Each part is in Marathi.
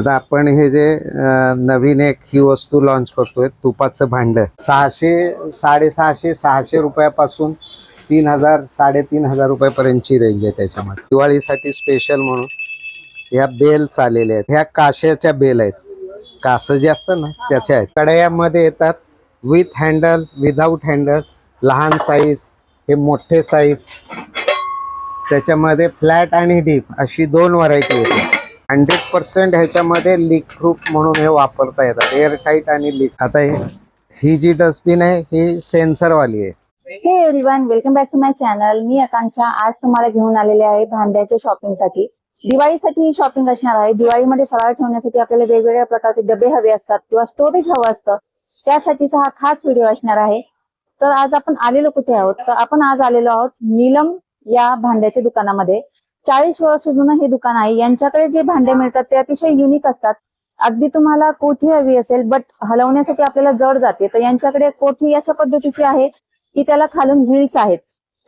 आता आपण हे जे नवीन एक ही वस्तू लॉन्च करतोय तुपाचं भांडं. सहाशे साडेसहाशे सहाशे रुपयापासून तीन हजार साडेतीन हजार रुपयापर्यंतची रेंज आहे त्याच्यामध्ये. दिवाळीसाठी स्पेशल म्हणून ह्या बेल्स आलेल्या आहेत. ह्या काश्याच्या बेल आहेत. कासं जे असतं ना त्याच्या आहेत. कढयामध्ये येतात विथ हँडल विदाऊट हँडल लहान साईज हे मोठे साईज त्याच्यामध्ये फ्लॅट आणि डीप अशी दोन व्हरायटी येते हंड्रेड पर्सेंट ह्याच्यामध्ये लीक प्रूफ म्हणून हे वापरता येतात. एअर टाईट आणि लीक आता ही जी डस्टबिन आहे ही सेन्सरवाली आहे. हे everyone welcome back to my channel मी आकांक्षा. आज तुम्हाला घेऊन आलेले आहे भांड्याच्या शॉपिंगसाठी दिवाळीसाठी ही शॉपिंग असणार आहे. दिवाळीमध्ये फराळ ठेवण्यासाठी आपल्याला वेगवेगळ्या प्रकारचे डबे हवे असतात किंवा स्टोरेज हवं असतं. त्यासाठीचा हा खास व्हिडिओ असणार आहे. तर आज आपण आलेलो कुठे आहोत? तर आपण आज आलेलो आहोत नीलम या भांड्याच्या दुकानामध्ये. चाळीस वर्ष जुनं हे दुकान आहे. यांच्याकडे जे भांडे मिळतात ते अतिशय युनिक असतात. अगदी तुम्हाला कोठी हवी असेल बट हलवण्यासाठी आपल्याला जड जाते. तर यांच्याकडे कोठी अशा पद्धतीची आहे की त्याला खालून व्हील्स आहेत.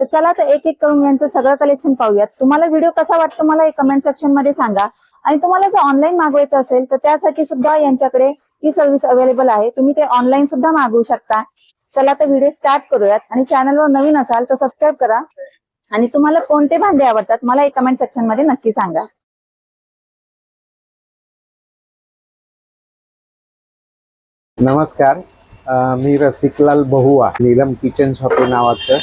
तर चला तर एक एक करून यांचं सगळं कलेक्शन पाहूयात. तुम्हाला व्हिडिओ कसा वाटतो मला कमेंट सेक्शनमध्ये सांगा. आणि तुम्हाला जर ऑनलाईन मागवायचं असेल तर त्यासाठी सुद्धा यांच्याकडे ही सर्व्हिस अवेलेबल आहे. तुम्ही ते ऑनलाईन सुद्धा मागवू शकता. चला तर व्हिडिओ स्टार्ट करूयात. आणि चॅनलवर नवीन असाल तर सबस्क्राईब करा. आणि तुम्हाला कोणते भांडे आवडतात? मला एक कमेंट सेक्शनमध्ये नक्की सांगा. नमस्कार. मी रसिकलाल बहुआ नीलम किचन शॉपी नावाचं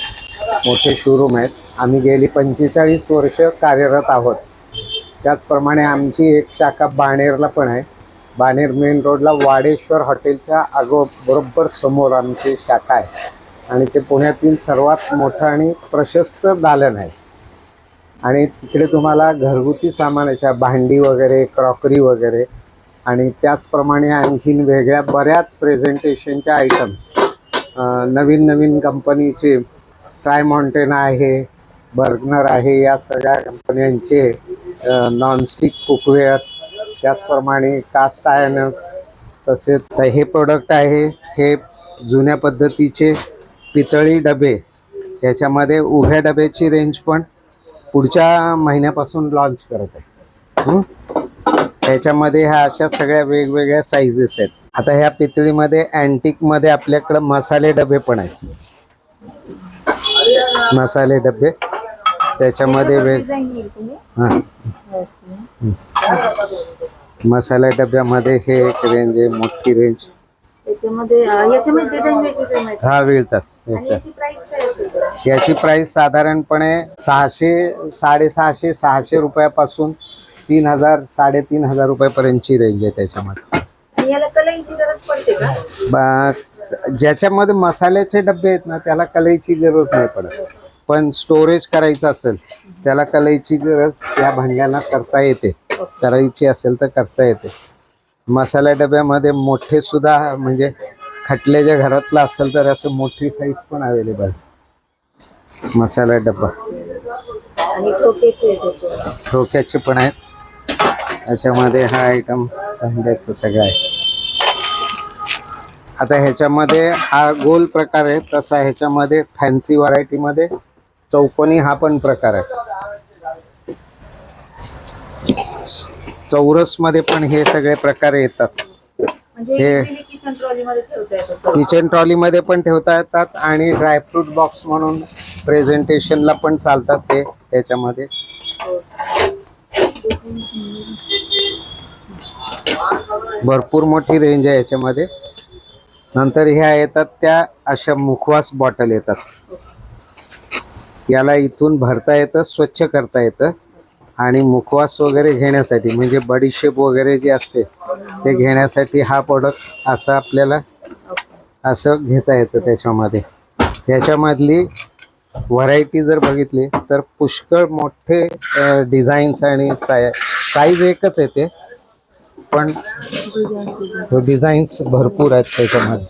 मोठे शोरूम आहेत. आम्ही गेली पंचेचाळीस वर्ष कार्यरत आहोत. त्याचप्रमाणे आमची एक शाखा बाणेरला पण आहे. बाणेर मेन रोडला वाडेश्वर हॉटेलच्या अगो बरोबर समोर आमची शाखा आहे. आणि ते पुण्यातील सर्वात मोठं आणि प्रशस्त दालन आहे. आणि तिकडे तुम्हाला घरगुती सामानाच्या भांडी वगैरे क्रॉकरी वगैरे आणि त्याचप्रमाणे आणखीन वेगळ्या बऱ्याच प्रेझेंटेशनच्या आयटम्स नवीन नवीन कंपनीचे ट्राय माउंटेन आहे बर्गनर आहे या सगळ्या कंपन्यांचे नॉनस्टिक कुकवेअर्स त्याचप्रमाणे कास्ट आयनर्स तसेच हे प्रोडक्ट आहे हे जुन्या पद्धतीचे पितळी डबे. याच्यामध्ये उभ्या डब्याची रेंज पण पुढच्या महिन्यापासून लॉन्च करत आहे. हं? त्याच्यामध्ये ह्या अशा सगळ्या वेगवेगळ्या साईजेस आहेत. आता ह्या पितळीमध्ये अँटिकमध्ये आपल्याकडं मसाले डबे पण आहेत. मसाले डबे. त्याच्यामध्ये वेग हां. मसाला डब्यामध्ये हे एक रेंज आहे मोठी रेंज हा मिळतात. आणि याची प्राइस काय असेल बरं? याची प्राइस साधारणपणे सहाशे साडेसहाशे सहाशे रुपयापासून तीन हजार साडेतीन हजार रुपयापर्यंतची रेंज आहे त्याच्यामध्ये. आणि याला कलईची गरज पडते का? बा- ज्याच्यामध्ये मसाल्याचे डबे आहेत ना त्याला कलईची गरज नाही पडत. पण स्टोरेज करायचं असेल त्याला कलईची गरज या भांड्यांना करता येते. करायची असेल तर करता येते. मसाला डब्यामध्ये मोठे सुद्धा म्हणजे खटल्याच्या घरातला असेल तर असं मोठी साईज पण अवेलेबल मसाला डब्बा आणि ठोक्याचे पण. आहेत. त्याच्यामध्ये हा आयटम भांड्याचं सगळं आहे. आता ह्याच्यामध्ये हा गोल प्रकार आहे. तसा ह्याच्यामध्ये फॅन्सी व्हरायटीमध्ये चौकोनी हा पण प्रकार आहे. चौरसमध्ये पण हे सगळे प्रकार येतात. हे- किचन ट्रॉली मध्ये ठेवता येतं किचन ट्रॉलीमध्ये पण ठेवता येतात आणि ड्रायफ्रूट बॉक्स म्हणून प्रेझेंटेशनला पण चालतात हे ह्याच्यामध्ये भरपूर मोठी रेंज आहे याच्यामध्ये. नंतर ह्या येतात त्या अशा मुखवास बॉटल येतात. याला इथून भरता येतं स्वच्छ करता येतं. आणि मुखवास वगैरे घेण्यासाठी म्हणजे बडीशेप वगैरे जे असते ते घेण्यासाठी हा प्रोडक्ट असा आपल्याला असं घेता येतं त्याच्यामध्ये. ह्याच्यामधली व्हरायटी जर बघितली तर पुष्कळ मोठे डिझाईन्स आणि साय साईज एकच येते पण डिझाईन्स भरपूर आहेत त्याच्यामध्ये.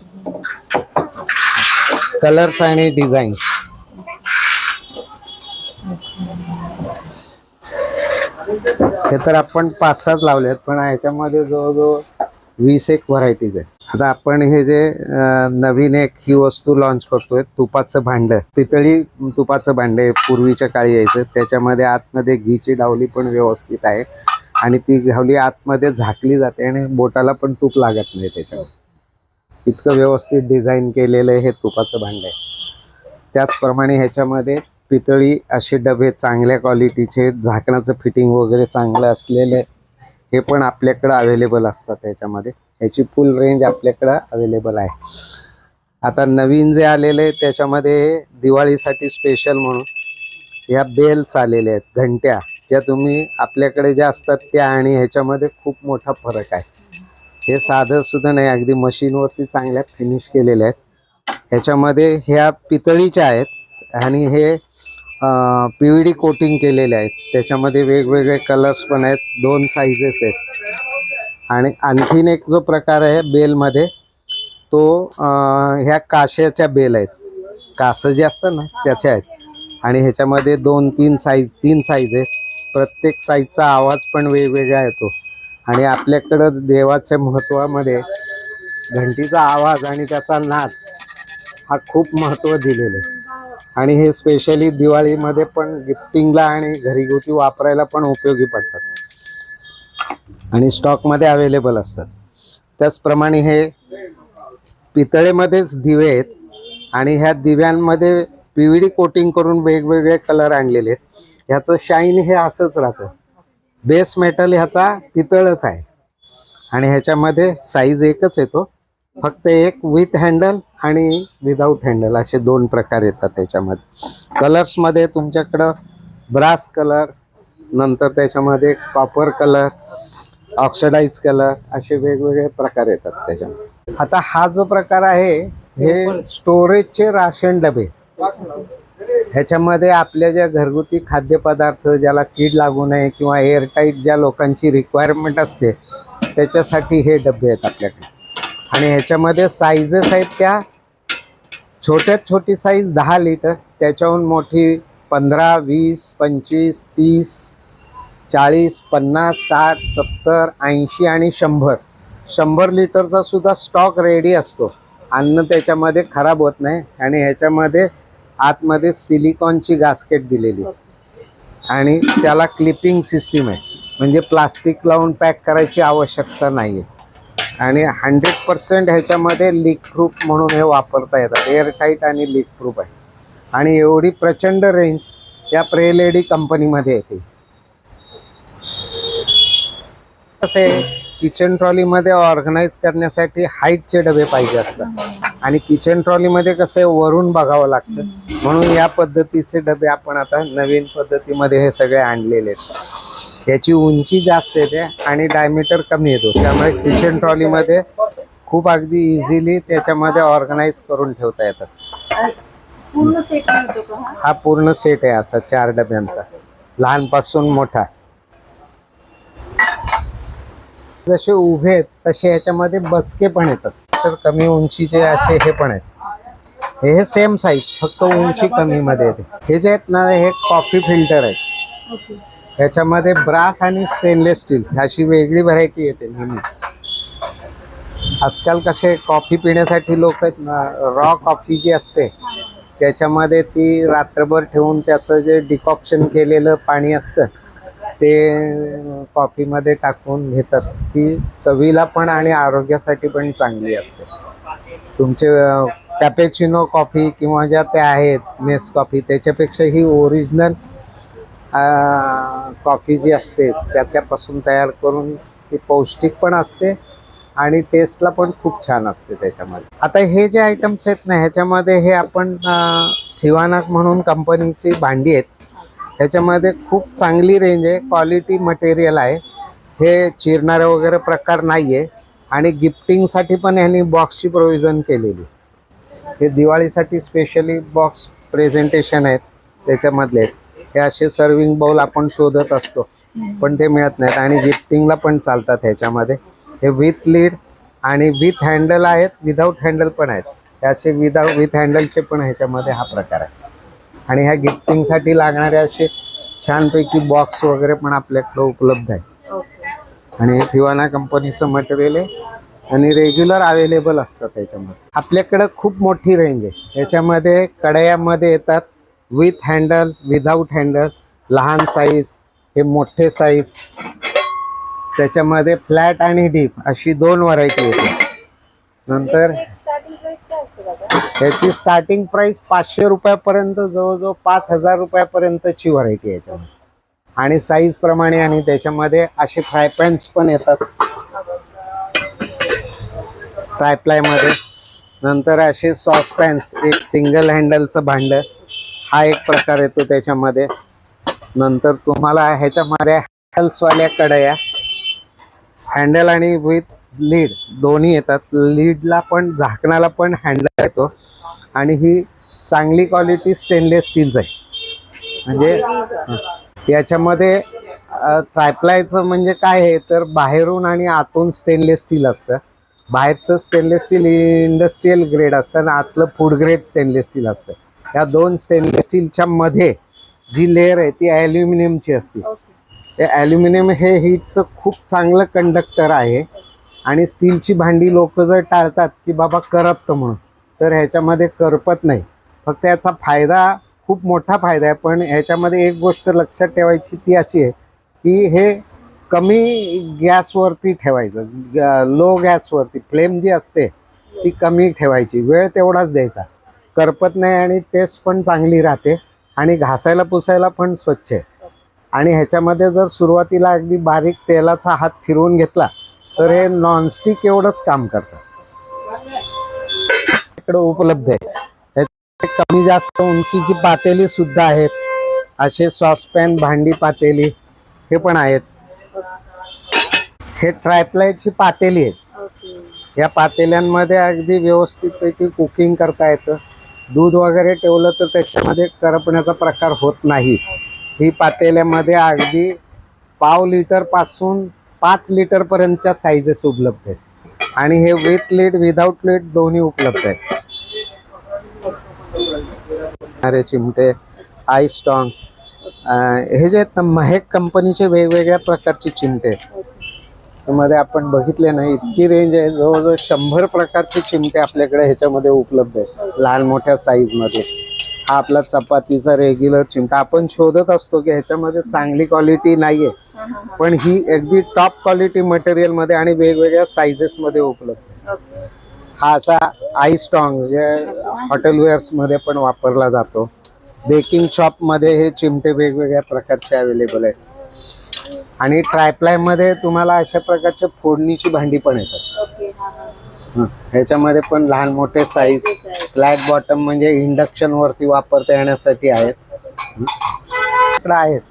कलर्स आणि डिझाईन्स हे तर आपण पाच सात लावले आहेत पण ह्याच्यामध्ये जवळजवळ वीस एक व्हरायटीज आहे आता आपण हे जे नवीन एक ही वस्तू लॉन्च करतोय तुपाचं भांड. पितळी तुपाचं भांडे आहे पूर्वीच्या काळी यायचं. त्याच्यामध्ये आतमध्ये घीची डावली पण व्यवस्थित आहे. आणि ती घावली आतमध्ये झाकली जाते आणि बोटाला पण तूप लागत नाही त्याच्यावर. इतकं व्यवस्थित डिझाईन केलेलं आहे हे तुपाचं भांड आहे. त्याचप्रमाणे ह्याच्यामध्ये पितळी असे डबे चांगल्या क्वालिटीचे झाकणाचं फिटिंग वगैरे चांगलं असलेले हे पण आपल्याकडं अवेलेबल असतात त्याच्यामध्ये. ह्याची फुल रेंज आपल्याकडं अवेलेबल आहे. आता नवीन जे आलेले आहे त्याच्यामध्ये दिवाळीसाठी स्पेशल म्हणून या बेल्स आलेल्या आहेत घंट्या. ज्या तुम्ही आपल्याकडे ज्या असतात त्या आणि ह्याच्यामध्ये खूप मोठा फरक आहे. हे साधं सुद्धा नाही अगदी मशीनवरती चांगल्या फिनिश केलेल्या आहेत. ह्याच्यामध्ये ह्या पितळीच्या आहेत आणि हे पी व्ही डी कोटिंग केलेले आहेत. त्याच्यामध्ये वेगवेगळे कलर्स पण आहेत. दोन साईजेस आहेत. आणि आणखीन एक जो प्रकार आहे बेलमध्ये तो ह्या काश्याच्या बेल आहेत. कासं जे असतं ना त्याच्या आहेत. आणि ह्याच्यामध्ये दोन तीन साईज तीन साईज आहेत. प्रत्येक साईजचा आवाज पण वेगवेगळा येतो. आणि आपल्याकडं देवाच्या महत्त्वामध्ये घंटीचा आवाज आणि त्याचा नाद हा खूप महत्त्व दिलेलं आहे. आणि हे स्पेशली दिवाळीमध्ये पण गिफ्टिंगला आणि घरगुती वापरायला पण उपयोगी पडतात. आणि स्टॉकमध्ये अवेलेबल असतात. त्याचप्रमाणे हे पितळेमध्येच दिवे आहेत आणि ह्या दिव्यांमध्ये पी व्ही डी कोटिंग करून वेगवेगळे कलर आणलेले आहेत. ह्याचं शाईन हे असंच राहतं. बेस मेटल ह्याचा पितळच आहे. आणि ह्याच्यामध्ये साईज एकच येतो. फक्त एक विथ हँडल आणि विदाऊट हँडल असे दोन प्रकार येतात त्याच्यामध्ये. कलर्समध्ये तुमच्याकडं ब्रास कलर नंतर त्याच्यामध्ये कॉपर कलर ऑक्सिडाईज कलर असे वेगवेगळे प्रकार येतात त्याच्यामध्ये. आता हा जो प्रकार आहे हे स्टोरेजचे राशन डबे. ह्याच्यामध्ये आपल्या ज्या घरगुती खाद्यपदार्थ ज्याला कीड लागू नये किंवा एअरटाईट ज्या लोकांची रिक्वायरमेंट असते त्याच्यासाठी हे डबे आहेत आपल्याकडे. आणि ह्याच्यामध्ये साईजेस आहेत त्या. छोट्यात छोटी साईज दहा लिटर त्याच्याहून मोठी पंधरा वीस पंचवीस तीस चाळीस पन्नास साठ सत्तर ऐंशी आणि शंभर. शंभर लिटरचा सुद्धा स्टॉक रेडी असतो. अन्न त्याच्यामध्ये खराब होत नाही आणि ह्याच्यामध्ये आतमध्ये सिलिकॉनची गास्केट दिलेली आहे. आणि त्याला क्लिपिंग सिस्टीम आहे. म्हणजे प्लास्टिक लावून पॅक करायची आवश्यकता नाही आहे आणि हंड्रेड पर्सेंट ह्याच्यामध्ये लीक प्रूफ म्हणून हे वापरता येतात. एअरटाईट आणि लीक प्रूफ आहे. आणि एवढी प्रचंड रेंज या प्रेलेडी कंपनीमध्ये येते. असे किचन ट्रॉलीमध्ये ऑर्गनाईज करण्यासाठी हाईटचे डबे पाहिजे असतात. आणि किचन ट्रॉलीमध्ये कसं वरून बघावं लागतं. म्हणून या पद्धतीचे डबे आपण आता नवीन पद्धतीमध्ये हे सगळे आणलेले आहेत. याची उंची जास्त येते आणि डायमीटर कमी येतो. त्यामुळे किचन ट्रॉलीमध्ये खूप अगदी इझिली त्याच्यामध्ये ऑर्गनाईज करून ठेवता येतात. पूर्ण सेट हा? पूर्ण सेट आहे असा चार डब्यांचा. लहानपासून मोठा. जसे उभे आहेत तसे ह्याच्यामध्ये बसके पण येतात. तर कमी उंचीचे असे हे पण आहेत. हे सेम साईज फक्त उंची कमी मध्ये येते. हे जे आहेत ना हे कॉफी फिल्टर आहेत. ह्याच्यामध्ये ब्रास आणि स्टेनलेस स्टील अशी वेगळी व्हरायटी येते नेहमी. आजकाल कसे कॉफी पिण्यासाठी लोक आहेत ना रॉ कॉफी जी असते त्याच्यामध्ये ती रात्रभर ठेवून त्याचं जे डिकॉक्शन केलेलं पाणी असतं ते कॉफीमध्ये टाकून घेतात. ती चवीला पण आणि आरोग्यासाठी पण चांगली असते. तुमचे कॅपेचिनो कॉफी किंवा ज्या त्या आहेत नेस कॉफी त्याच्यापेक्षा ही ओरिजिनल कॉफी जी असते त्याच्यापासून तयार करून ती पौष्टिक पण असते आणि टेस्टला पण खूप छान असते त्याच्यामध्ये. आता हे जे आयटम्स आहेत ना ह्याच्यामध्ये हे आपण हिवानाक म्हणून कंपनीची भांडी आहेत. ह्याच्यामध्ये खूप चांगली रेंज आहे क्वालिटी मटेरियल आहे. हे चिरणारे वगैरे प्रकार नाही आहे आणि गिफ्टिंगसाठी पण ह्यांनी बॉक्सची प्रोव्हिजन केलेली. हे दिवाळीसाठी स्पेशली बॉक्स प्रेझेंटेशन आहेत त्याच्यामधले. आहेत हे असे सर्विंग बाउल आपण शोधत असतो. पण ते मिळत नाहीत आणि गिफ्टिंगला पण चालतात ह्याच्यामध्ये. हे विथ लीड आणि विथ हँडल आहेत विदाऊट हँडल पण आहेत. हे असे विदाऊट विथ हँडलचे पण ह्याच्यामध्ये हा प्रकार आहे. आणि ह्या गिफ्टिंगसाठी लागणारे असे छानपैकी बॉक्स वगैरे पण आपल्याकडं उपलब्ध आहे. आणि हे फिवाना कंपनीचं मटेरियल आहे आणि रेग्युलर अवेलेबल असतात त्याच्यामध्ये आपल्याकडं खूप मोठी रेंज आहे. याच्यामध्ये कढयामध्ये येतात विथ हँडल विदाऊट हँडल लहान साईज हे मोठे साईज त्याच्यामध्ये फ्लॅट आणि डीप अशी दोन व्हरायटी येते. नंतर त्याची स्टार्टिंग प्राइस पाचशे रुपयापर्यंत जवळजवळ पाच हजार रुपयापर्यंतची व्हरायटी याच्यामध्ये. आणि साईज प्रमाणे आणि त्याच्यामध्ये असे फ्राय पॅन्स पण येतात. ट्रायप्लायमध्ये नंतर असे सॉस पॅन्स एक सिंगल हँडलचं भांडं. हा एक प्रकार येतो त्याच्यामध्ये. नंतर तुम्हाला ह्याच्यामध्ये हॅल्सवाल्या कढया हँडल आणि विथ लीड दोन्ही येतात. लीडला पण झाकणाला पण हँडल येतो. आणि ही चांगली क्वालिटी स्टेनलेस स्टीलच आहे. म्हणजे याच्यामध्ये ट्रायप्लायचं म्हणजे काय आहे? तर बाहेरून आणि आतून स्टेनलेस स्टील असतं. बाहेरचं स्टेनलेस स्टील इंडस्ट्रीयल ग्रेड असतं आणि आतलं फूड ग्रेड स्टेनलेस स्टील असतं. या दोन स्टेनलेस स्टीलच्या मध्ये जी लेअर आहे ती ॲल्युमिनियमची असते. ते ॲल्युमिनियम हे हीटचं खूप चांगलं कंडक्टर आहे. आणि स्टीलची भांडी लोक जर टाळतात की बाबा करपतं म्हणून तर ह्याच्यामध्ये करपत नाही. फक्त याचा फायदा खूप मोठा फायदा आहे पण ह्याच्यामध्ये एक गोष्ट लक्षात ठेवायची ती अशी आहे की हे कमी गॅसवरती ठेवायचं लो गॅसवरती फ्लेम जी असते ती कमी ठेवायची. वेळ तेवढाच द्यायचा. करपत नाही आणि टेस्ट पण चांगली राहते आणि घासायला पुसायला पण स्वच्छ आहे. आणि ह्याच्यामध्ये जर सुरुवातीला अगदी बारीक तेलाचा हात फिरवून घेतला तर हे नॉनस्टिक एवढंच काम करतं. इकडं उपलब्ध आहे. कमी जास्त उंचीची पातेली सुद्धा आहेत असे सॉसपॅन भांडी पातेली हे पण आहेत. हे ट्रायप्लायची पातेली आहेत. या पातेल्यांमध्ये अगदी व्यवस्थितपैकी कुकिंग करता येतं. दूध वगैरे ठेवलं तर त्याच्यामध्ये करपण्याचा प्रकार होत नाही. ही पातेल्यामध्ये अगदी पाव लिटरपासून पाच लिटरपर्यंतच्या साईजेस उपलब्ध आहेत. आणि हे विथ लीड विदाउट लीड दोन्ही उपलब्ध आहेत. अरे चिमटे आय स्ट्रॉंग हे जे आहेत ना महेक कंपनीचे वेगवेगळ्या प्रकारचे चिमटे आहेत. मध्ये आपण बघितले नाही इतकी रेंज आहे. जवळजवळ शंभर प्रकारचे चिमटे आपल्याकडे ह्याच्यामध्ये उपलब्ध आहेत लहान मोठ्या साईजमध्ये हा आपला चपातीचा रेग्युलर चिमटा. आपण शोधत असतो की ह्याच्यामध्ये चांगली क्वालिटी नाहीये. पण ही अगदी टॉप क्वालिटी मटेरियलमध्ये आणि वेगवेगळ्या साईजेस मध्ये उपलब्ध आहे. हा असा आय स्टॉंग जे हॉटेलवेअर्समध्ये पण वापरला जातो. बेकिंग शॉपमध्ये हे चिमटे वेगवेगळ्या प्रकारचे अवेलेबल आहेत. आणि ट्रायप्लायमध्ये तुम्हाला अशा प्रकारच्या फोडणीची भांडी पण येतात. हं. ह्याच्यामध्ये पण लहान मोठे साईज फ्लॅट बॉटम म्हणजे इंडक्शन वरती वापरता येण्यासाठी आहेत. आहेच.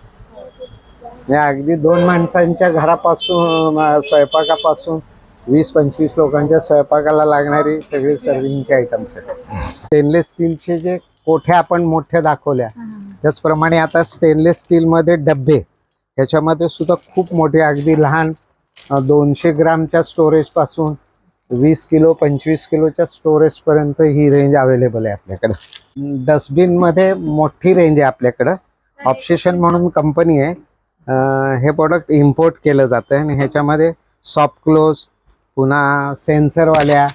अगदी दोन माणसांच्या घरापासून स्वयंपाकापासून वीस पंचवीस लोकांच्या स्वयंपाकाला लागणारी सगळी सर्विंगचे आयटम्स आहेत. स्टेनलेस स्टीलचे जे कोठ्या आपण मोठ्या दाखवल्या त्याचप्रमाणे आता स्टेनलेस स्टीलमध्ये डब्बे. ह्याच्यामध्ये सुद्धा खूप मोठे अगदी लहान दोनशे ग्रामच्या स्टोरेजपासून वीस किलो पंचवीस किलोच्या स्टोरेजपर्यंत ही रेंज अवेलेबल आहे आपल्याकडं. डस्टबिनमध्ये मोठी रेंज आहे आपल्याकडं. ऑप्शेशन म्हणून कंपनी आहे. हे प्रोडक्ट इम्पोर्ट केलं जातं आणि ह्याच्यामध्ये सॉफ्ट क्लोज पुन्हा सेन्सरवाल्या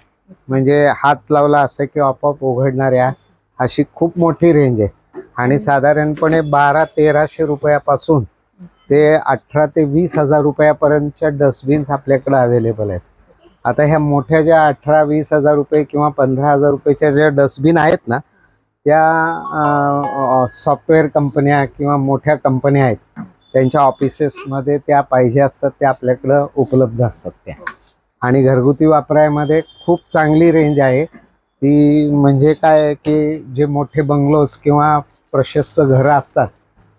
म्हणजे हात लावला असं की आपोआप उघडणाऱ्या अशी खूप मोठी रेंज आहे. आणि साधारणपणे बारा तेराशे रुपयापासून ते अठरा ते वीस हजार रुपयापर्यंतच्या डस्टबिन्स आपल्याकडे अवेलेबल आहेत. आता ह्या मोठ्या ज्या अठरा वीस हजार रुपये किंवा पंधरा हजार रुपयेच्या ज्या डस्टबिन आहेत ना त्या सॉफ्टवेअर कंपन्या किंवा मोठ्या कंपन्या आहेत त्यांच्या ऑफिसेसमध्ये त्या पाहिजे असतात त्या आपल्याकडं उपलब्ध असतात त्या. आणि घरगुती वापरायमध्ये खूप चांगली रेंज आहे. ती म्हणजे काय की जे मोठे बंगलोज किंवा प्रशस्त घरं असतात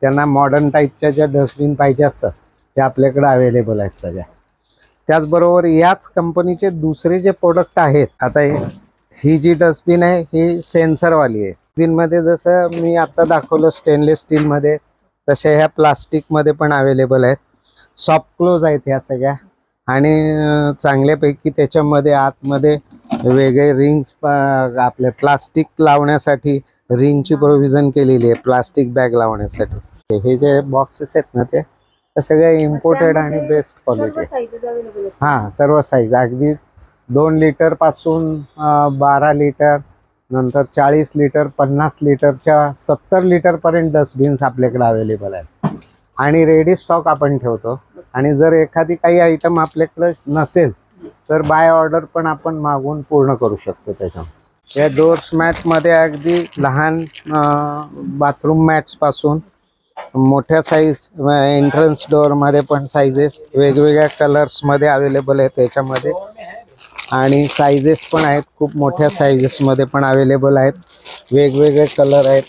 त्यांना मॉडर्न टाईपच्या ज्या डस्टबिन पाहिजे असतात त्या आपल्याकडे अवेलेबल आहेत सगळ्या. त्याचबरोबर याच कंपनीचे दुसरे जे प्रोडक्ट आहेत आता ही जी डस्टबिन आहे ही सेन्सरवाली आहे. डस्टबिनमध्ये जसं मी आता दाखवलं स्टेनलेस स्टीलमध्ये तशा ह्या प्लास्टिकमध्ये पण अवेलेबल आहेत. सॉफ्ट क्लोज आहेत ह्या सगळ्या. आणि चांगल्यापैकी त्याच्यामध्ये आतमध्ये वेगळे रिंग्स आपले प्लास्टिक लावण्यासाठी रिंगची प्रोव्हिजन केलेली आहे प्लास्टिक बॅग लावण्यासाठी. हे जे बॉक्सेस आहेत ना ते सगळे इम्पोर्टेड आणि बेस्ट क्वालिटी हां सर्व साईज अगदी दोन लिटरपासून बारा लिटर नंतर चाळीस लिटर पन्नास लिटरच्या सत्तर लिटरपर्यंत डस्टबिन्स आपल्याकडे अवेलेबल आहेत. आणि रेडी स्टॉक आपण ठेवतो. आणि जर एखादी काही आयटम आपल्याकडे नसेल तर बाय ऑर्डर पण आपण मागवून पूर्ण करू शकतो त्याच्यामध्ये. या डोर्स मॅटमध्ये अगदी लहान बाथरूम मॅट्सपासून मोठ्या साईज एंट्रन्स डोअरमध्ये पण साईजेस वेगवेगळ्या कलर्समध्ये अवेलेबल आहेत त्याच्यामध्ये. आणि साईजेस पण आहेत खूप मोठ्या साईजेसमध्ये पण अवेलेबल आहेत. वेगवेगळे कलर आहेत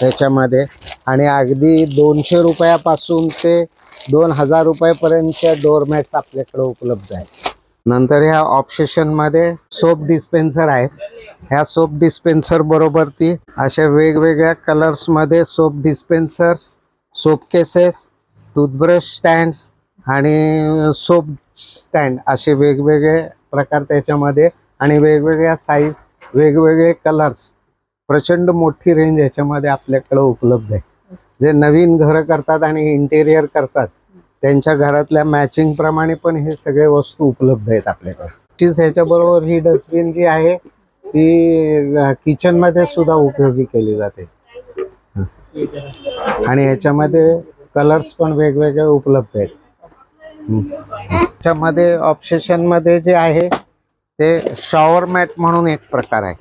त्याच्यामध्ये. आणि अगदी दोनशे रुपयापासून ते दोन हजार रुपयापर्यंतच्या डोअरमॅट्स आपल्याकडे उपलब्ध आहेत. नंतर ह्या ऑप्शेशनमध्ये सोप डिस्पेन्सर आहेत. ह्या सोप डिस्पेन्सर बरोबर ती अशा वेगवेगळ्या कलर्समध्ये soap dispensers soap cases toothbrush stands आणि सोप स्टँड असे वेगवेगळे प्रकार त्याच्यामध्ये आणि वेगवेगळ्या साईज वेगवेगळे कलर्स प्रचंड मोठी रेंज याच्यामध्ये आपल्याकडे उपलब्ध आहे. जे नवीन घरं करतात आणि इंटेरियर करतात त्यांच्या घरातल्या मॅचिंग प्रमाणे पण हे सगळे वस्तू उपलब्ध आहेत आपल्याकडे. तशीच ह्याच्याबरोबर ही डस्टबिन जी आहे ती किचनमध्ये सुद्धा उपयोगी केली जाते. आणि ह्याच्यामध्ये कलर्स पण वेगवेगळे उपलब्ध आहेत. ह्याच्यामध्ये ऑप्शेशनमध्ये जे आहे ते शॉवर मॅट म्हणून एक प्रकार आहे.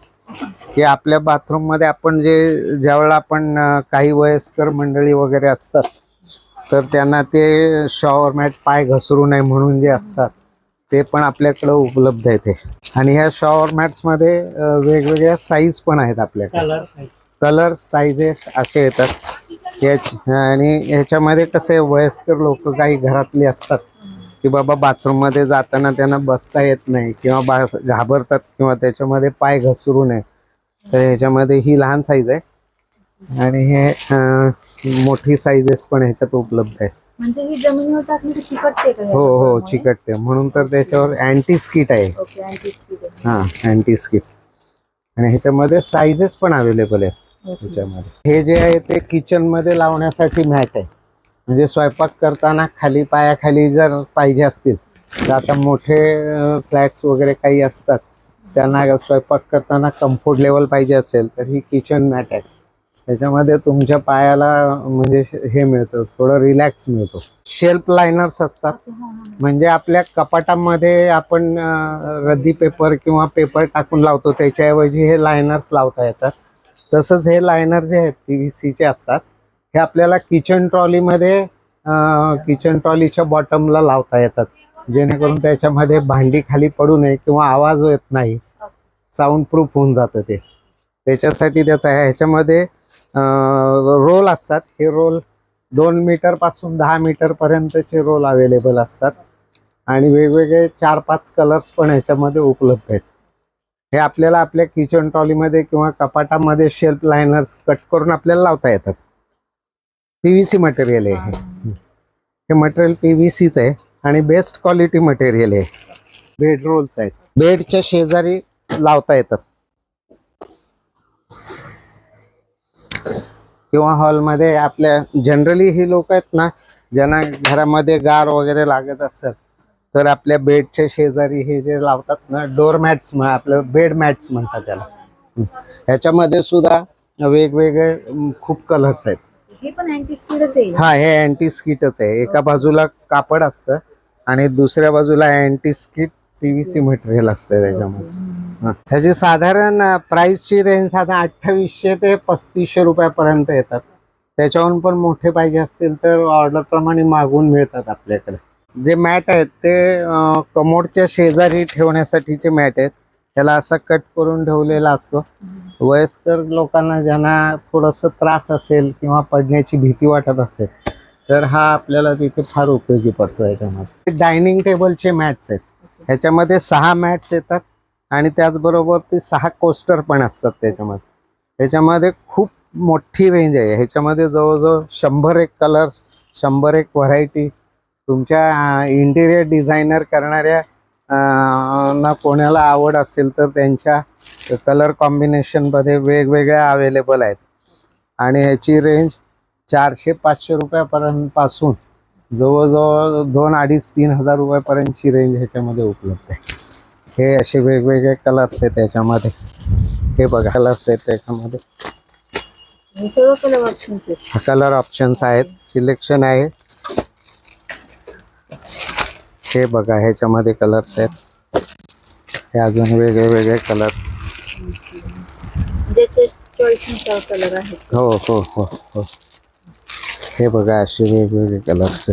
की आपल्या बाथरूममध्ये आपण जे ज्यावेळेला आपण काही वयस्कर मंडळी वगैरे असतात तर त्यांना ते शॉवर मॅट पाय घसरू नये म्हणून जे असतात ते पण आपल्याकडे उपलब्ध आहे ते. आणि ह्या शॉवर मॅट्समध्ये वेगवेगळ्या साईज पण आहेत आपल्याकडे. कलर साईजेस असे येतात. याच आणि ह्याच्यामध्ये कसे वयस्कर लोक काही घरातली असतात की बाबा बाथरूममध्ये जाताना त्यांना बसता येत नाही किंवा बा घाबरतात किंवा त्याच्यामध्ये पाय घसरू नये. तर ह्याच्यामध्ये ही लहान साईज आहे. आणि हे मोठी साईजेस पण ह्याच्यात उपलब्ध आहे. म्हणजे ही जमिनीवर टाकली चिकटते का हो हो चिकटते म्हणून? तर त्याच्यावर अँटी स्किट आहे. हां अँटी स्किट आणि ह्याच्यामध्ये साईजेस पण अवेलेबल आहेत ह्याच्यामध्ये. हे जे आहे ते किचनमध्ये लावण्यासाठी मॅट आहे. म्हणजे स्वयंपाक करताना खाली पायाखाली जर पाहिजे असतील तर आता मोठे फ्लॅट्स वगैरे काही असतात त्यांना स्वयंपाक करताना कम्फर्ट लेवल पाहिजे असेल तर ही किचन मॅट आहे. त्याच्यामध्ये तुमच्या पायाला म्हणजे हे मिळतं थोडं रिलॅक्स मिळतो. शेल्फ लायनर्स असतात. म्हणजे आपल्या कपाटामध्ये आपण रद्दी पेपर किंवा पेपर टाकून लावतो त्याच्याऐवजी हे लायनर्स लावता येतात. तसंच हे लायनर जे आहेत पी व्ही सीचे असतात हे आपल्याला किचन ट्रॉलीमध्ये किचन ट्रॉलीच्या बॉटमला लावता येतात. जेणेकरून त्याच्यामध्ये भांडी खाली पडू नये किंवा आवाज येत नाही. साऊंड प्रूफ होऊन जातं ते. त्याच्यासाठी त्याचा ह्याच्यामध्ये रोल असतात. हे रोल दोन मीटरपासून दहा मीटरपर्यंतचे रोल अवेलेबल असतात. आणि वेगवेगळे चार पाच कलर्स पण ह्याच्यामध्ये उपलब्ध आहेत. हे आपल्याला आपल्या किचन ट्रॉलीमध्ये किंवा कपाटामध्ये शेल्फ लायनर्स कट करून आपल्याला लावता येतात. पी व्ही सी मटेरियल आहे हे. मटेरियल पी व्ही सीच आहे आणि बेस्ट क्वालिटी मटेरियल आहे. बेड रोल्स आहेत. बेडच्या शेजारी लावता येतात. किंवा हॉलमध्ये आपल्या जनरली ही लोक आहेत ना ज्यांना घरामध्ये गार वगैरे लागत असतात तर आपल्या बेडच्या शेजारी हे जे लावतात ना डोर मॅट्स आपलं बेड मॅट्स म्हणतात त्याला. ह्याच्यामध्ये सुद्धा वेगवेगळे खूप कलर्स आहेत. हे हा हे अँटी स्किटच आहे. एका बाजूला कापड असतं आणि दुसऱ्या बाजूला अँटी स्किट पीव्हीसी मटेरियल असतं त्याच्यामध्ये. ह्याची साधारण प्राइसची रेंज साधारण अठ्ठावीसशे ते पस्तीसशे रुपयापर्यंत येतात. त्याच्याहून पण मोठे पाहिजे असतील तर ऑर्डर प्रमाणे मागवून मिळतात आपल्याकडे. जे मॅट आहेत ते कमोडच्या शेजारी ठेवण्यासाठीचे मॅट आहेत. त्याला असा कट करून ठेवलेला असतो. वयस्कर लोकांना ज्यांना थोडंसं त्रास असेल किंवा पडण्याची भीती वाटत असेल तर हा आपल्याला तिथे फार उपयोगी पडतो याच्यामध्ये. डायनिंग टेबलचे मॅट्स आहेत. ह्याच्यामध्ये सहा मॅट्स येतात आणि त्याचबरोबर ते सहा कोस्टर पण असतात त्याच्यामध्ये. ह्याच्यामध्ये खूप मोठी रेंज आहे. ह्याच्यामध्ये जवळजवळ शंभर एक कलर्स शंभर एक व्हरायटी तुमच्या इंटिरियर डिझायनर करणाऱ्या ना कोणाला आवड असेल तर त्यांच्या कलर कॉम्बिनेशनमध्ये वेगवेगळ्या अवेलेबल आहेत. आणि ह्याची रेंज चारशे पाचशे रुपयापर्यंत पासून जवळजवळ दोन अडीच तीन हजार रुपयापर्यंतची रेंज ह्याच्यामध्ये उपलब्ध आहे. हे असे वेगवेगळे कलर्स आहेत त्याच्यामध्ये. हे बघा कलर्स आहेत त्याच्यामध्ये. कलर ऑप्शन कलर ऑप्शन्स आहेत. सिलेक्शन आहे. हे बघा ह्याच्यामध्ये कलर्स आहेत. हे अजून वेगळे वेगळे कलर्स हो हो हो हो. हे बघा असे वेगवेगळे कलर्स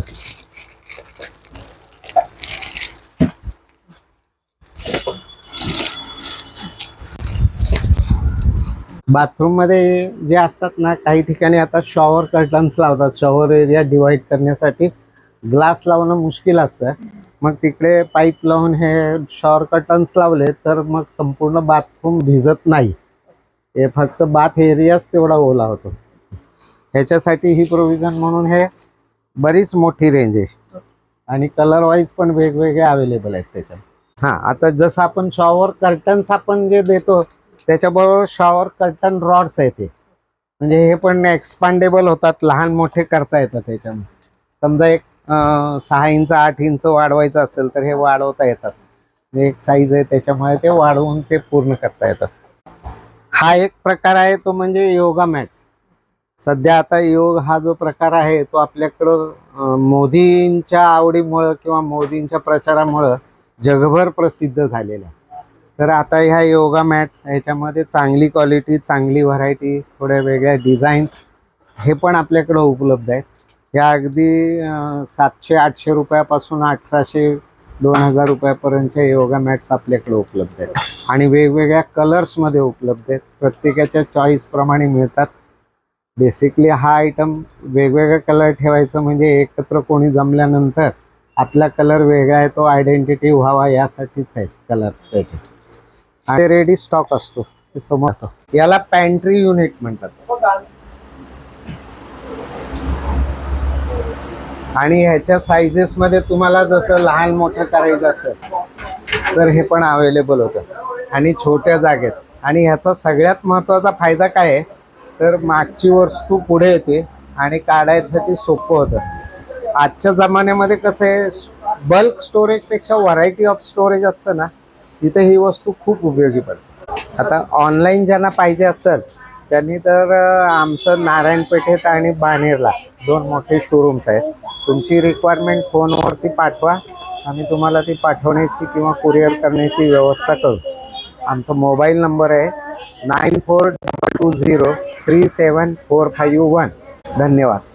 बाथरूममध्ये जे असतात ना काही ठिकाणी आता शॉवर कर्टन्स लावतात. शॉवर एरिया डिवाइड करण्यासाठी ग्लास लावणं मुश्किल असतं. मग तिकडे पाईप लावून हे शॉवर कर्टन्स लावले तर मग संपूर्ण बाथरूम भिजत नाही. हे फक्त बाथ एरियाच तेवढा ओला होतो. ह्याच्यासाठी ही प्रोव्हिजन म्हणून हे बरीच मोठी रेंज आहे. आणि कलर वाईज पण वेगवेगळे अवेलेबल आहेत त्याच्यात. हां आता जसं आपण शॉवर कर्टन्स आपण जे देतो त्याच्याबरोबर शॉवर कर्टन रॉड्स आहेत ते म्हणजे हे पण एक्सपांडेबल होतात लहान मोठे करता येतात त्याच्यामध्ये. समजा एक सहा इंच आठ इंच वाढवायचं असेल तर हे वाढवता येतात. म्हणजे एक साईज आहे त्याच्यामुळे ते वाढवून ते पूर्ण करता येतात. हा एक प्रकार आहे तो म्हणजे योगा मॅट्स सध्या आता योग हा जो प्रकार आहे तो आपल्याकडं मोदींच्या आवडीमुळं किंवा मोदींच्या प्रचारामुळं जगभर प्रसिद्ध झालेला आहे. तर आता ह्या योगा मॅट्स ह्याच्यामध्ये चांगली क्वालिटी चांगली व्हरायटी थोड्या वेगळ्या डिझाईन्स हे पण आपल्याकडं उपलब्ध आहेत. ह्या अगदी सातशे आठशे रुपयापासून अठराशे दोन हजार रुपयापर्यंतच्या योगा मॅट्स आपल्याकडे उपलब्ध आहेत. आणि वेगवेगळ्या कलर्समध्ये उपलब्ध आहेत. प्रत्येकाच्या चॉईसप्रमाणे मिळतात. बेसिकली हा आयटम वेगवेगळा कलर ठेवायचं म्हणजे एकत्र कोणी जमल्यानंतर आपला कलर वेगळा आहे तो आयडेंटिटी व्हावा यासाठीच आहे कलर्स त्याचे. आणि रेडी स्टॉक असतो ते समोर याला पॅन्ट्री युनिट म्हणतात. आणि ह्याच्या साईजेस मध्ये तुम्हाला जसं लहान मोठं करायचं असेल तर हे पण अवेलेबल होतं. आणि छोट्या जागेत. आणि ह्याचा सगळ्यात महत्त्वाचा फायदा काय आहे? तर मागची वस्तू पुढे येते आणि काढायसाठी सोपं होतं. आजच्या जमान्यामध्ये कसं आहे बल्क स्टोरेजपेक्षा व्हरायटी ऑफ स्टोरेज असतं ना तिथे ही वस्तू खूप उपयोगी पडते. आता ऑनलाईन ज्यांना पाहिजे असेल त्यांनी तर आमचं नारायणपेठेत आणि बाणेरला दोन मोठे शोरूम्स आहेत. तुमची रिक्वायरमेंट फोनवरती पाठवा आम्ही तुम्हाला ती पाठवण्याची किंवा कुरिअर करण्याची व्यवस्था करू. आमचा मोबाईल नंबर आहे nine four double two zero three seven four five one धन्यवाद.